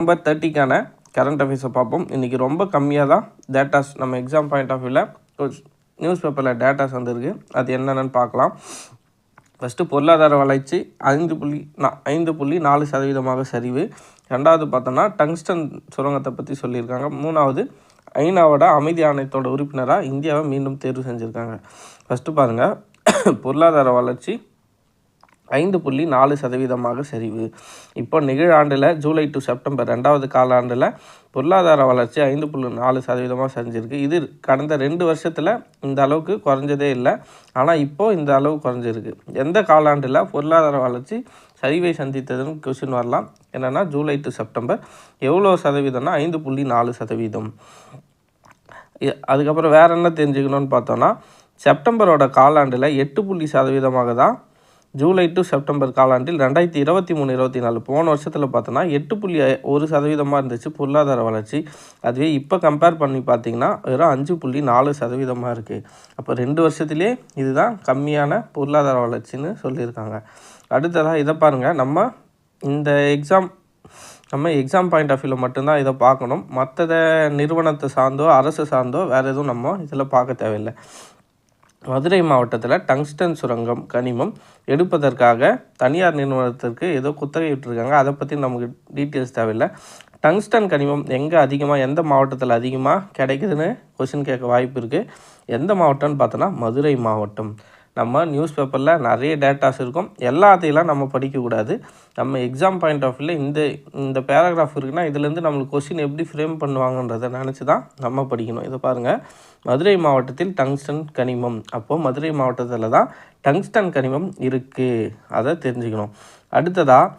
Number தேர்ட்டிக்கான current அஃபேர்ஸை பார்ப்போம். இன்றைக்கி ரொம்ப கம்மியாக தான் டேட்டாஸ் நம்ம எக்ஸாம் பாயிண்ட் ஆஃப் வியூவில் நியூஸ் பேப்பரில் டேட்டாஸ் வந்திருக்கு அது என்னென்னு பார்க்கலாம். ஃபஸ்ட்டு பொருளாதார வளர்ச்சி ஐந்து புள்ளி நா ஐந்து புள்ளி நாலு சதவீதமாக சரிவு. ரெண்டாவது பார்த்தோன்னா டங்ஸ்டன் சுரங்கத்தை பற்றி சொல்லியிருக்காங்க. மூணாவது ஐநாவோட அமைதி ஆணையத்தோட உறுப்பினராக இந்தியாவை மீண்டும் தேர்வு செஞ்சுருக்காங்க. ஃபஸ்ட்டு பாருங்கள் பொருளாதார வளர்ச்சி ஐந்து புள்ளி நாலு சதவீதமாக சரிவு இப்போ நிகழாண்டில் ஜூலை டு செப்டம்பர் ரெண்டாவது காலாண்டில் பொருளாதார வளர்ச்சி ஐந்து புள்ளி நாலு சதவீதமாக சரிஞ்சிருக்கு. இது கடந்த ரெண்டு வருஷத்தில் இந்த அளவுக்கு குறைஞ்சதே இல்லை. ஆனால் இப்போது இந்த அளவு குறைஞ்சிருக்கு. எந்த காலாண்டில் பொருளாதார வளர்ச்சி சரிவை சந்தித்ததுன்னு கொஷின் வரலாம். என்னென்னா ஜூலை டு செப்டம்பர் எவ்வளோ சதவீதம்னா ஐந்து புள்ளி நாலு சதவீதம். அதுக்கப்புறம் வேறு என்ன தெரிஞ்சுக்கணும்னு பார்த்தோன்னா செப்டம்பரோட காலாண்டில் எட்டு புள்ளி சதவீதமாக தான் ஜூலை டு செப்டம்பர் காலாண்டில் ரெண்டாயிரத்தி இருபத்தி மூணு இருபத்தி நாலு போன வருஷத்தில் பார்த்தோன்னா எட்டு புள்ளி ஒரு சதவீதமாக இருந்துச்சு பொருளாதார வளர்ச்சி. அதுவே இப்போ கம்பேர் பண்ணி பார்த்தீங்கன்னா வெறும் அஞ்சு புள்ளி நாலு சதவீதமாக இருக்குது அப்போ ரெண்டு வருஷத்துலேயே இதுதான் கம்மியான பொருளாதார வளர்ச்சின்னு சொல்லியிருக்காங்க. அடுத்ததாக இதை பாருங்கள் நம்ம இந்த எக்ஸாம் நம்ம எக்ஸாம் பாயிண்ட் ஆஃப் வியூவில் மட்டும்தான் இதை பார்க்கணும். மற்றதை நிறுவனத்தை சார்ந்தோ அரசு சார்ந்தோ வேறு எதுவும் நம்ம இதில் பார்க்க தேவையில்லை. மதுரை மாவட்டத்தில் டங்ஸ்டன் சுரங்கம் கனிமம் எடுப்பதற்காக தனியார் நிறுவனத்திற்கு ஏதோ குத்தகை விட்டுருக்காங்க அதை பற்றி நமக்கு டீட்டெயில்ஸ் தேவையில்லை. டங்ஸ்டன் கனிமம் எங்கே அதிகமாக எந்த மாவட்டத்தில் அதிகமாக கிடைக்குதுன்னு கொஷின் கேட்க வாய்ப்பு இருக்குது எந்த மாவட்டம்னு பார்த்தோன்னா மதுரை மாவட்டம். நம்ம நியூஸ் பேப்பரில் நிறைய டேட்டாஸ் இருக்கும். எல்லாத்தையெல்லாம் நம்ம படிக்கக்கூடாது. நம்ம எக்ஸாம் பாயிண்ட் ஆஃப் வியூவில் இந்த இந்த பேராகிராஃப் இருக்குன்னா இதுலேருந்து நம்மளுக்கு கொஸ்டின் எப்படி ஃப்ரேம் பண்ணுவாங்கன்றதை நினச்சி தான் நம்ம படிக்கணும். இதை பாருங்கள் மதுரை மாவட்டத்தில் டங்ஸ்டன் கனிமம். அப்போது மதுரை மாவட்டத்தில் தான் டங்ஸ்டன் கனிமம் இருக்குது அதை தெரிஞ்சுக்கணும். அடுத்ததாக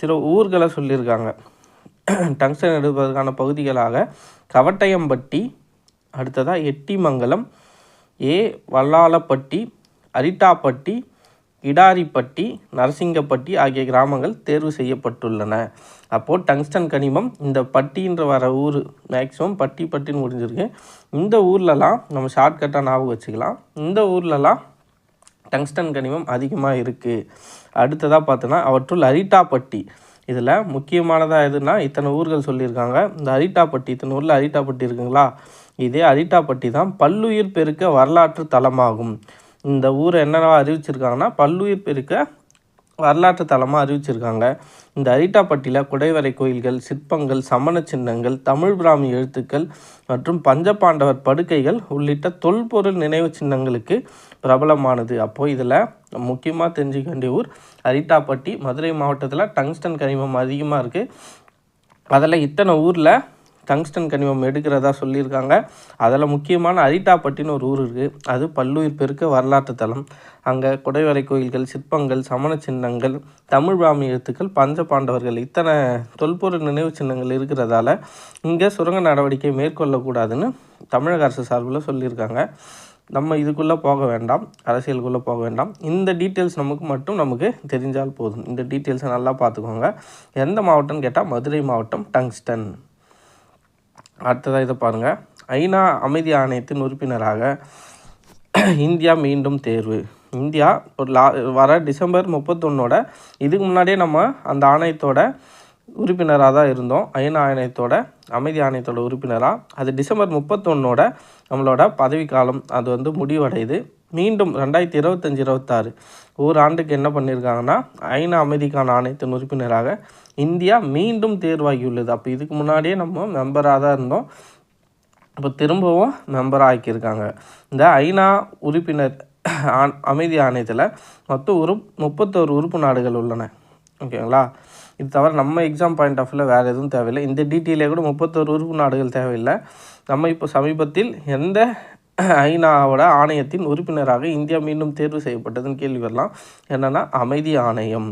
சில ஊர்களை சொல்லியிருக்காங்க. டங்ஸ்டன் எடுப்பதற்கான பகுதிகளாக கவட்டயம்பட்டி அடுத்ததாக எட்டிமங்கலம் ஏ வல்லாளப்பட்டி அரிட்டாப்பட்டி கிடாரிப்பட்டி நரசிங்கப்பட்டி ஆகிய கிராமங்கள் தேர்வு செய்யப்பட்டுள்ளன. அப்போது டங்ஸ்டன் கனிமம் இந்த பட்டின்ற வர ஊர். மேக்ஸிமம் பட்டி பட்டின்னு முடிஞ்சிருக்கு. இந்த ஊர்லலாம் நம்ம ஷார்ட்கட்டாக ஞாபகம் வச்சுக்கலாம். இந்த ஊர்லலாம் டங்ஸ்டன் கனிமம் அதிகமாக இருக்குது அடுத்ததாக பார்த்தோன்னா அவற்றுள் அரிட்டாப்பட்டி. இதில் முக்கியமானதாக எதுனா இத்தனை ஊர்கள் சொல்லியிருக்காங்க. இந்த அரிட்டாப்பட்டி இத்தனை ஊரில் அரிட்டாப்பட்டி இருக்குங்களா? இதே அரிட்டாப்பட்டி தான் பல்லுயிர் பெருக்க வரலாற்று தலமாகும். இந்த ஊரை என்னென்ன அறிவிச்சிருக்காங்கன்னா பல்லுயிர் பெருக்க வரலாற்று தலமாக அறிவிச்சிருக்காங்க. இந்த அரிட்டாப்பட்டியில் குடைவரை கோயில்கள் சிற்பங்கள் சமண சின்னங்கள் தமிழ் பிராமி எழுத்துக்கள் மற்றும் பஞ்சபாண்டவர் படுக்கைகள் உள்ளிட்ட தொல்பொருள் நினைவு சின்னங்களுக்கு பிரபலமானது. அப்போது இதில் முக்கியமாக தெரிஞ்சுக்க வேண்டிய ஊர் அரிட்டாப்பட்டி. மதுரை மாவட்டத்தில் டங்ஸ்டன் கனிமம் அதிகமாக இருக்குது அதில் இத்தனை ஊரில் டங்ஸ்டன் கனிமம் எடுக்கிறதா சொல்லியிருக்காங்க. அதில் முக்கியமான அரிட்டாப்பட்டின்னு ஒரு ஊர் இருக்குது அது பல்லுயிர் பெருக்க வரலாற்று தலம். அங்கே குடைவரை கோயில்கள் சிற்பங்கள் சமண சின்னங்கள் தமிழ் பிராமி எழுத்துக்கள் பஞ்ச பாண்டவர்கள் இத்தனை தொல்பொருள் நினைவு சின்னங்கள் இருக்கிறதால இங்கே சுரங்க நடவடிக்கை மேற்கொள்ளக்கூடாதுன்னு தமிழக அரசு சார்பில் சொல்லியிருக்காங்க. நம்ம இதுக்குள்ளே போக வேண்டாம். அரசியலுக்குள்ளே போக வேண்டாம். இந்த டீட்டெயில்ஸ் நமக்கு மட்டும் நமக்கு தெரிஞ்சால் போதும். இந்த டீட்டெயில்ஸை நல்லா பார்த்துக்கோங்க. எந்த மாவட்டம்னு கேட்டால் மதுரை மாவட்டம் டங்ஸ்டன். அடுத்ததாக இதை பாருங்கள் ஐநா அமைதி ஆணையத்தின் உறுப்பினராக இந்தியா மீண்டும் தேர்வு. இந்தியா ஒரு லா வர டிசம்பர் முப்பத்தொன்னோட இதுக்கு முன்னாடியே நம்ம அந்த ஆணையத்தோட உறுப்பினராக தான் இருந்தோம். ஐநா ஆணையத்தோட அமைதி ஆணையத்தோட உறுப்பினராக அது டிசம்பர் முப்பத்தொன்னோட நம்மளோட பதவிக்காலம் அது வந்து முடிவடையுது. மீண்டும் ரெண்டாயிரத்தி இருபத்தஞ்சி இருபத்தாறு ஒரு ஆண்டுக்கு என்ன பண்ணியிருக்காங்கன்னா ஐநா அமைதிக்கான ஆணையத்தின் உறுப்பினராக இந்தியா மீண்டும் தேர்வாகியுள்ளது. அப்போ இதுக்கு முன்னாடியே நம்ம மெம்பராக தான் இருந்தோம். இப்போ திரும்பவும் மெம்பராக ஆக்கியிருக்காங்க. இந்த ஐநா உறுப்பினர் ஆண்- அமைதி ஆணையத்தில் மொத்தம் உறு முப்பத்தோரு உறுப்பு நாடுகள் உள்ளன. ஓகேங்களா? இது தவிர நம்ம எக்ஸாம் பாயிண்ட் ஆஃப் வியூவில் வேறு எதுவும் தேவையில்லை. இந்த டீட்டெயிலே கூட முப்பத்தோரு உறுப்பு நாடுகள் தேவையில்லை. நம்ம இப்போ சமீபத்தில் எந்த ஐநாவோட ஆணையத்தின் உறுப்பினராக இந்தியா மீண்டும் தேர்வு செய்யப்பட்டதுன்னு கேள்வி வரலாம். என்னென்னா அமைதி ஆணையம்.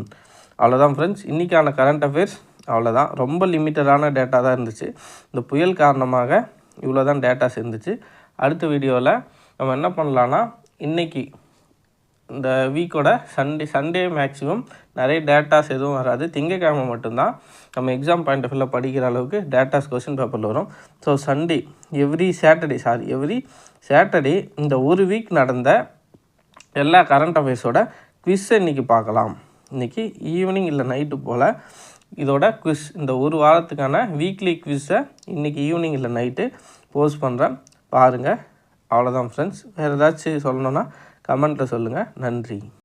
அவ்வளோதான் ஃப்ரெண்ட்ஸ் இன்றைக்கான கரண்ட் அஃபேர்ஸ் அவ்வளோதான் ரொம்ப லிமிட்டடான டேட்டா தான் இருந்துச்சு. இந்த புயல் காரணமாக இவ்வளோ தான் டேட்டாஸ் இருந்துச்சு அடுத்த வீடியோவில் நம்ம என்ன பண்ணலான்னா இன்றைக்கி இந்த வீக்கோட சண்டே சண்டே மேக்ஸிமம் நிறைய டேட்டாஸ் எதுவும் வராது. திங்கக்கிழமை மட்டும்தான். நம்ம எக்ஸாம் பாயிண்ட் ஆஃப் வியூவில் படிக்கிற அளவுக்கு டேட்டாஸ் கொஷின் பேப்பரில் வரும். So Sunday every Saturday sorry every Saturday இந்த ஒரு வீக் நடந்த எல்லா கரண்ட் அஃபேர்ஸோட குவிஸ் இன்றைக்கி பார்க்கலாம். இன்றைக்கி ஈவினிங் இல்லை நைட்டு போல் இதோட குவிஸ் இந்த ஒரு வாரத்துக்கான வீக்லி குவிஸை இன்றைக்கி ஈவினிங் இல்லை நைட்டு போஸ்ட் பண்ணுறேன் பாருங்கள் அவ்வளோதான் ஃப்ரெண்ட்ஸ் வேறு ஏதாச்சும் சொல்லணுன்னா கமெண்ட்டில் சொல்லுங்கள் நன்றி.